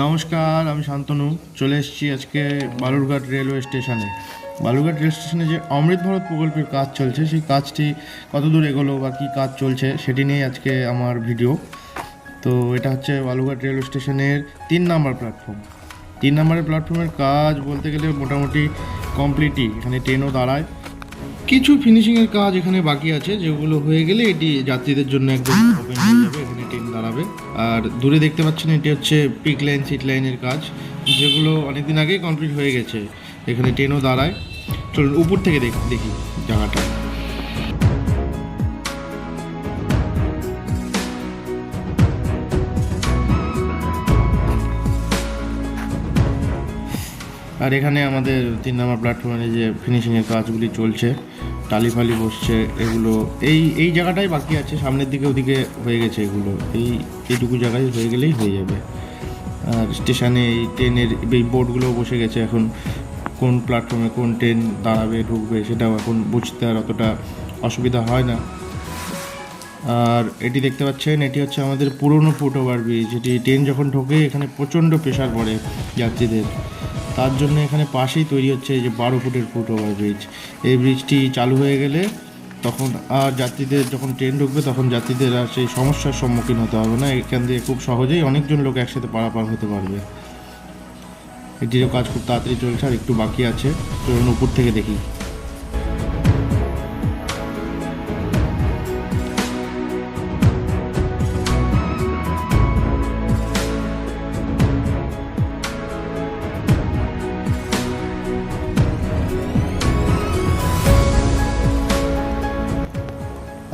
নমস্কার, আমি শান্তনু। চলে এসেছি আজকে বালুরঘাট রেলওয়ে স্টেশনে। বালুরঘাট রেল স্টেশনে যে অমৃত ভারত প্রকল্পের কাজ চলছে, সেই কাজটি কত দূর এগোলো বা কী কাজ চলছে, সেটি নিয়ে আজকে আমার ভিডিও। তো এটা হচ্ছে বালুরঘাট রেলওয়ে স্টেশনের তিন নাম্বার প্ল্যাটফর্ম। তিন নম্বরের প্ল্যাটফর্মের কাজ বলতে গেলে মোটামুটি কমপ্লিটই। এখানে ট্রেনও দাঁড়ায়। কিছু ফিনিশিংয়ের কাজ এখানে বাকি আছে, যেগুলো হয়ে গেলে এটি যাত্রীদের জন্য একদম ওপেন হয়ে যাবে, এখানে ট্রেন দাঁড়াবে। আর দূরে দেখতে পাচ্ছেন, এটি হচ্ছে পিক লাইন সিট লাইনের কাজ, যেগুলো অনেকদিন আগেই কমপ্লিট হয়ে গেছে। এখানে ট্রেনও দাঁড়ায়। চলুন, উপর থেকে দেখ- দেখি জায়গাটা। আর এখানে আমাদের তিন নম্বর প্ল্যাটফর্মে যে ফিনিশিংয়ের কাজগুলি চলছে, টালি ফালি বসছে, এগুলো, এই এই জায়গাটাই বাকি আছে, সামনের দিকে ওদিকে হয়ে গেছে এগুলো। এই, এইটুকু জায়গায় হয়ে গেলেই হয়ে যাবে। আর স্টেশনে এই ট্রেনের এই বোর্ডগুলো বসে গেছে এখন। কোন প্ল্যাটফর্মে কোন ট্রেন দাঁড়াবে, ঢুকবে, সেটাও এখন বুঝতে আর অতটা অসুবিধা হয় না। আর এটি দেখতে পাচ্ছেন, এটি হচ্ছে আমাদের পুরনো ফুট ওভার ব্রিজ এটি ট্রেন যখন ঢোকে, এখানে প্রচণ্ড প্রেশার পড়ে যাত্রীদের। তার জন্য এখানে পাশেই তৈরি হচ্ছে এই যে বারো ফুটের ফুট ওভার ব্রিজ এই ব্রিজটি চালু হয়ে গেলে তখন আর যাত্রীদের যখন ট্রেন ঢুকবে, তখন যাত্রীদের আর সেই সমস্যার সম্মুখীন হতে হবে না। এখান দিয়ে খুব সহজেই অনেকজন লোক একসাথে পারাপার হতে পারবে। এটিরও কাজ খুব তাড়াতাড়ি চলছে আর একটু বাকি আছে। চলুন উপর থেকে দেখি।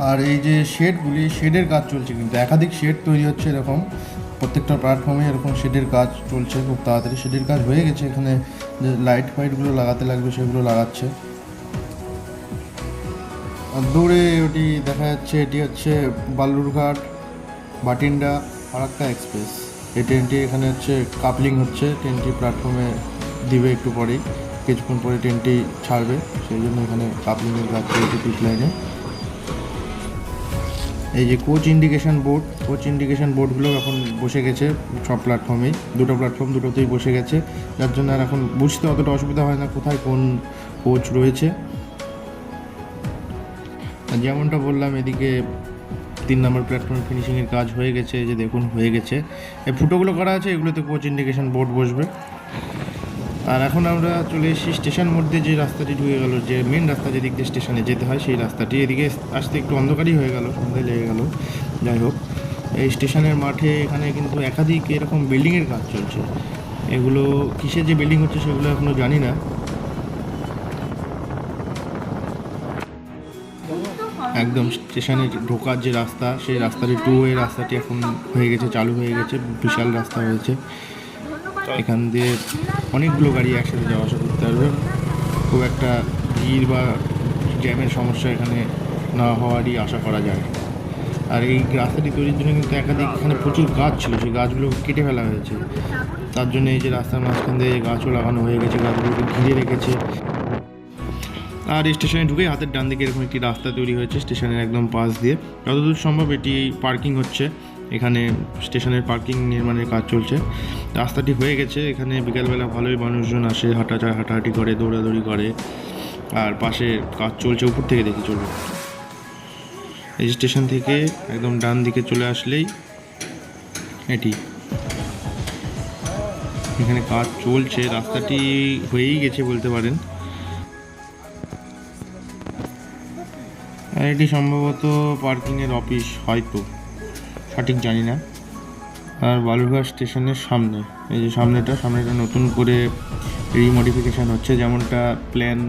আর এই যে শেডগুলি, শেডের কাজ চলছে কিন্তু। একাধিক শেড তৈরি হচ্ছে এরকম। প্রত্যেকটা প্ল্যাটফর্মে এরকম শেডের কাজ চলছে। খুব তাড়াতাড়ি শেডের কাজ হয়ে গেছে। এখানে যে লাইট ফাইটগুলো লাগাতে লাগবে, সেগুলো লাগাচ্ছে। আর দূরে ওটি দেখা যাচ্ছে, এটি হচ্ছে বালুরঘাট বাটিন্ডা ফারাক্কা এক্সপ্রেস এই ট্রেনটি এখানে হচ্ছে কাপলিং হচ্ছে। ট্রেনটি প্ল্যাটফর্মে দিবে একটু পরেই। কিছুক্ষণ পরে ট্রেনটি ছাড়বে। সেই জন্য এখানে কাপলিংয়ের কাজ চলছে পিক লাইনে এই যে coach indication board coach indication বোর্ডগুলো এখন বসে গেছে সব প্ল্যাটফর্মেই দুটো প্ল্যাটফর্ম দুটোতেই বসে গেছে। যার জন্য আর এখন বুঝতে অতটা অসুবিধা হয় না কোথায় কোন কোচ রয়েছে। যেমনটা বললাম, এদিকে তিন নম্বর প্ল্যাটফর্ম ফিনিশিংয়ের কাজ হয়ে গেছে, এই যে দেখুন হয়ে গেছে। এই ফুটোগুলো করা আছে, এগুলোতে কোচ ইন্ডিকেশন বোর্ড বসবে। আর এখন আমরা চলে এসেছি স্টেশন মধ্যে, যে রাস্তাটি ঢুকে গেল, যে মেন রাস্তা যেদিক দিয়ে স্টেশনে যেতে হয়, সেই রাস্তাটি। এদিকে আসতে একটু অন্ধকারই হয়ে গেল সন্ধ্যে লেগে গেল। যাই হোক, এই স্টেশনের মাঠে এখানে কিন্তু একাধিক এরকম বিল্ডিংয়ের কাজ চলছে। এগুলো কিসের যে বিল্ডিং হচ্ছে সেগুলো এখনও জানি না। একদম স্টেশনে ঢোকার যে রাস্তা, সেই রাস্তাটি টু ওয়ে রাস্তাটি এখন হয়ে গেছে, চালু হয়ে গেছে, বিশাল রাস্তা হয়েছে। এখান দিয়ে অনেকগুলো গাড়ি একসাথে যাওয়া আসা করতে পারবে। খুব একটা ভিড় বা জ্যামের সমস্যা এখানে না হওয়ারই আশা করা যায়। আর এই রাস্তাটি তৈরির জন্য কিন্তু একাধিক এখানে প্রচুর গাছ ছিল, সেই গাছগুলো কেটে ফেলা হয়েছে। তার জন্য এই যে রাস্তার মাঝখান দিয়ে গাছও লাগানো হয়ে গেছে, গাছগুলোকে ঘিরে রেখেছে। আর স্টেশনে ঢুকে হাতের ডান দিকে এরকম একটি রাস্তা তৈরি হয়েছে, স্টেশনের একদম পাশ দিয়ে। যতদূর সম্ভব এটি পার্কিং হচ্ছে। এখানে স্টেশনের পার্কিং নির্মাণের কাজ চলছে। রাস্তাটি হয়ে গেছে, এখানে বিকালবেলা ভালোই মানুষজন আসে হাঁটা হাঁটাহাঁটি করে, দৌড়াদৌড়ি করে। আর পাশে কাজ চলছে, উপর থেকে দেখি চলবে। এই স্টেশন থেকে একদম ডান দিকে চলে আসলেই এটি। এখানে কাজ চলছে, রাস্তাটি হয়েই গেছে বলতে পারেন। আর এটি সম্ভবত পার্কিংয়ের অফিস হয়তো। সঠিক জানি না। আর বালুরঘাট স্টেশনের সামনে, এই যে সামনেটা সামনেটা নতুন করে রিমডিফিকেশান হচ্ছে, যেমনটা প্ল্যান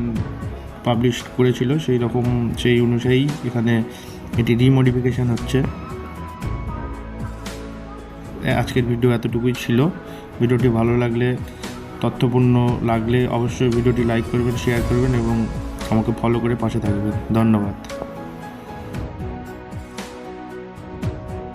পাবলিশ করেছিল, সেই রকম, সেই অনুযায়ী এখানে এটি রিমডিফিকেশান হচ্ছে। আজকের ভিডিও এতটুকুই ছিল। ভিডিওটি ভালো লাগলে, তথ্যপূর্ণ লাগলে অবশ্যই ভিডিওটি লাইক করবেন শেয়ার করবেন এবং আমাকে ফলো করে পাশে থাকবেন। ধন্যবাদ।